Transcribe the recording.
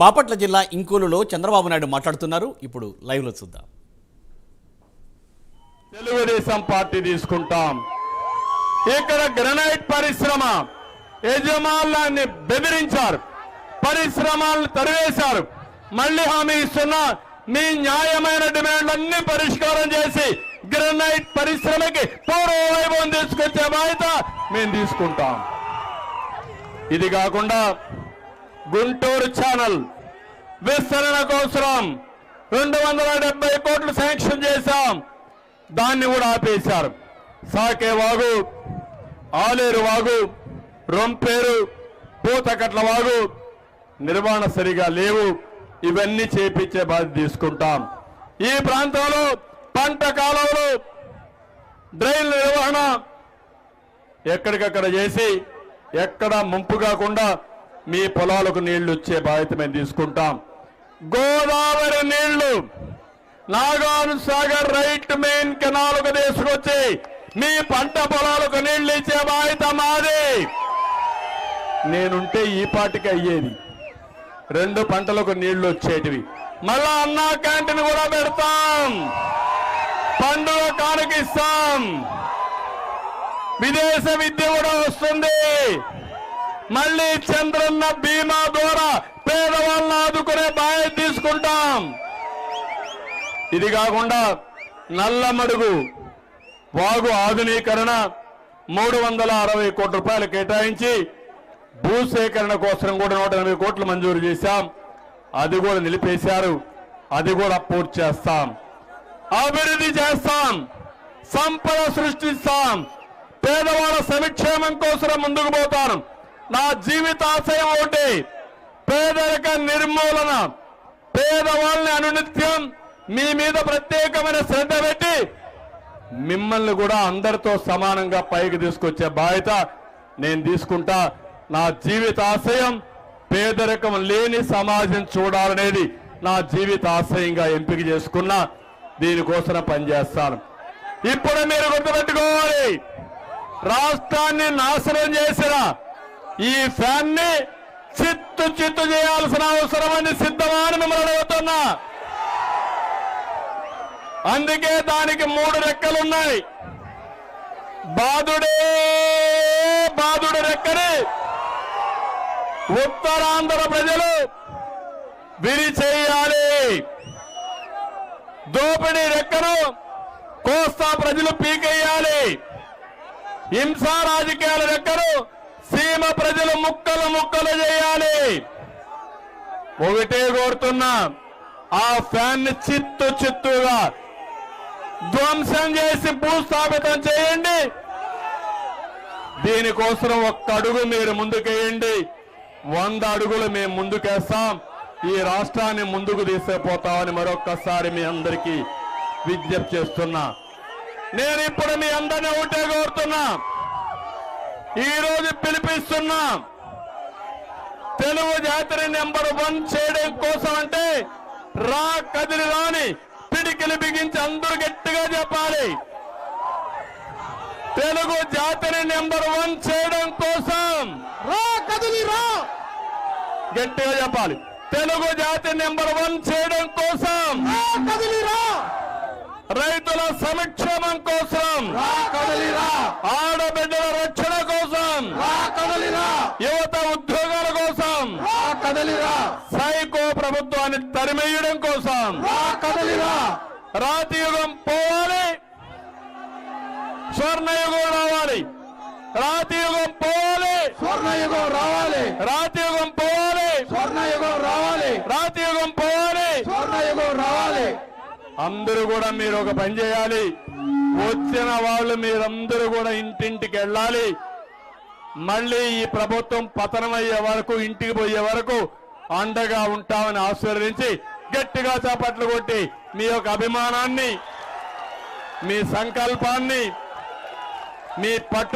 బాపట్ల జిల్లా ఇంకోలులో చంద్రబాబు నాయుడు మాట్లాడుతున్నారు. ఇప్పుడు లైవ్లో చూద్దాం. తెలుగుదేశం పార్టీ తీసుకుంటాం. ఇక్కడ గ్రనైట్ పరిశ్రమ యజమానులాన్ని బెదిరించారు. పరిశ్రమలను తరివేశారు. మళ్ళీ హామీ ఇస్తున్న మీ న్యాయమైన డిమాండ్లన్నీ పరిష్కారం చేసి గ్రనైట్ పరిశ్రమకి పూర్వ వైభవం తీసుకొచ్చే బాధ్యత మేము తీసుకుంటాం. ఇది కాకుండా గుంటూరు ఛానల్ విస్తరణ కోసం రెండు వందల డెబ్బై కోట్లు శాంక్షన్ చేశాం. దాన్ని కూడా ఆపేశారు. సాకే వాగు ఆలేరు వాగు రొంపేరు పూతకట్ల వాగు నిర్వహణ సరిగా లేవు. ఇవన్నీ చేపించే బాధ్యత తీసుకుంటాం. ఈ ప్రాంతంలో పంట కాలంలో డ్రైన్ నిర్వహణ ఎక్కడికక్కడ చేసి ఎక్కడ ముంపు కాకుండా మీ పొలాలకు నీళ్ళు ఇచ్చే బాధ్యత మేము తీసుకుంటాం. గోదావరి నీళ్ళు నాగాను సాగర్ రైట్ మెయిన్ కెనాలకు తీసుకొచ్చి మీ పంట పొలాలకు నీళ్ళు ఇచ్చే బాధ్యత మాది. నేనుంటే ఈ పాటికి అయ్యేది. రెండు పంటలకు నీళ్ళు వచ్చేటివి. మళ్ళా అన్నా క్యాంటీన్ కూడా పెడతాం. పండుగ కానుకిస్తాం విదేశ విద్య కూడా వస్తుంది. మళ్ళీ చంద్రన్న బీమా ద్వారా పేదవాళ్ళని ఆదుకునే బాధ్యత తీసుకుంటాం. ఇది కాకుండా నల్లమడుగు వాగు ఆధునీకరణ మూడు వందల అరవై కోట్ల రూపాయలు కేటాయించి భూసేకరణ కోసం కూడా నూట ఎనభై కోట్లు మంజూరు చేశాం. అది కూడా నిలిపేశారు. అది కూడా పూర్తి చేస్తాం. అభివృద్ధి చేస్తాం. సంపద సృష్టిస్తాం. పేదవాళ్ళ సంక్షేమం కోసం ముందుకు పోతాను నా జీవితాశయం ఒకటి. పేదరిక నిర్మూలన పేదవాళ్ళని అనునిత్యం మీ మీద ప్రత్యేకమైన శ్రద్ధ పెట్టి మిమ్మల్ని కూడా అందరితో సమానంగా పైకి తీసుకొచ్చే బాధ్యత నేను తీసుకుంటా. నా జీవిత ఆశయం పేదరికం లేని సమాజం చూడాలనేది నా జీవిత ఆశయంగా ఎంపిక చేసుకున్నా. దీనికోసం పనిచేస్తాను. ఇప్పుడు మీరు గుర్తుపెట్టుకోవాలి. రాష్ట్రాన్ని నాశనం చేసిన ఈ ఫ్యాన్ని చిత్తు చిత్తు చేయాల్సిన అవసరం అని సిద్ధమా అని మిమ్మల్ని అడుగుతున్నా. అందుకే దానికి మూడు రెక్కలున్నాయి. బాధుడే బాధుడు రెక్కని ఉత్తరాంధ్ర ప్రజలు విరిచేయాలి. దోపిడీ రెక్కను కోస్తా ప్రజలు పీకేయాలి. హింసా రాజకీయాల రెక్కను సీమ ప్రజలు ముక్కలు ముక్కలు చేయాలి. ఒకటే కోరుతున్నా ఆ ఫ్యాన్ చిత్తు చిత్తుగా ధ్వంసం చేసి భూస్థాపితం చేయండి. దీనికోసం ఒక్క అడుగు మీరు ముందుకేయండి. వంద అడుగులు మేము ముందుకేస్తాం. ఈ రాష్ట్రాన్ని ముందుకు తీసుకుపోతామని మరొక్కసారి మీ అందరికీ విజ్ఞప్తి చేస్తున్నా. నేను ఇప్పుడు మీ అందరినీ ఒకటే కోరుతున్నా. ఈ రోజు పిలిపిస్తున్నా. తెలుగు జాతిని నెంబర్ వన్ చేయడం కోసం అంటే రా కదిలి రాని పిడికిలి బిగించి అందరూ గట్టిగా చెప్పాలి. తెలుగు జాతిని నెంబర్ వన్ చేయడం కోసం రా కదిలి రా. గట్టిగా చెప్పాలి. తెలుగు జాతి నెంబర్ వన్ చేయడం కోసం రా కదిలి రా రైతుల సంక్షేమం కోసం రా కదిలి రా ఆడబిడ్డల రక్షణ కోసం రా కదిలి రా యువత ఉద్యోగాల కోసం రా కదిలి రా సైకో ప్రభుత్వాన్ని తరిమేయడం కోసం రా కదిలి రా రాతి యుగం పోవాలి. స్వర్ణయుగం రావాలి. రాతి యుగం పోవాలి. స్వర్ణయుగం రావాలి. రాతి యుగం పోవాలి. స్వర్ణయుగం రావాలి. రాతి యుగం పోవాలి. స్వర్ణయుగం రావాలి. అందరూ కూడా మీరు ఒక పని చేయాలి. వచ్చిన వాళ్ళు మీరందరూ కూడా ఇంటింటికి వెళ్ళాలి. మళ్ళీ ఈ ప్రభుత్వం పతనమయ్యే వరకు ఇంటికి పోయే వరకు అండగా ఉంటామని ఆశీర్వదించి గట్టిగా చేపట్లు కొట్టి మీ యొక్క అభిమానాన్ని మీ సంకల్పాన్ని మీ పట్టు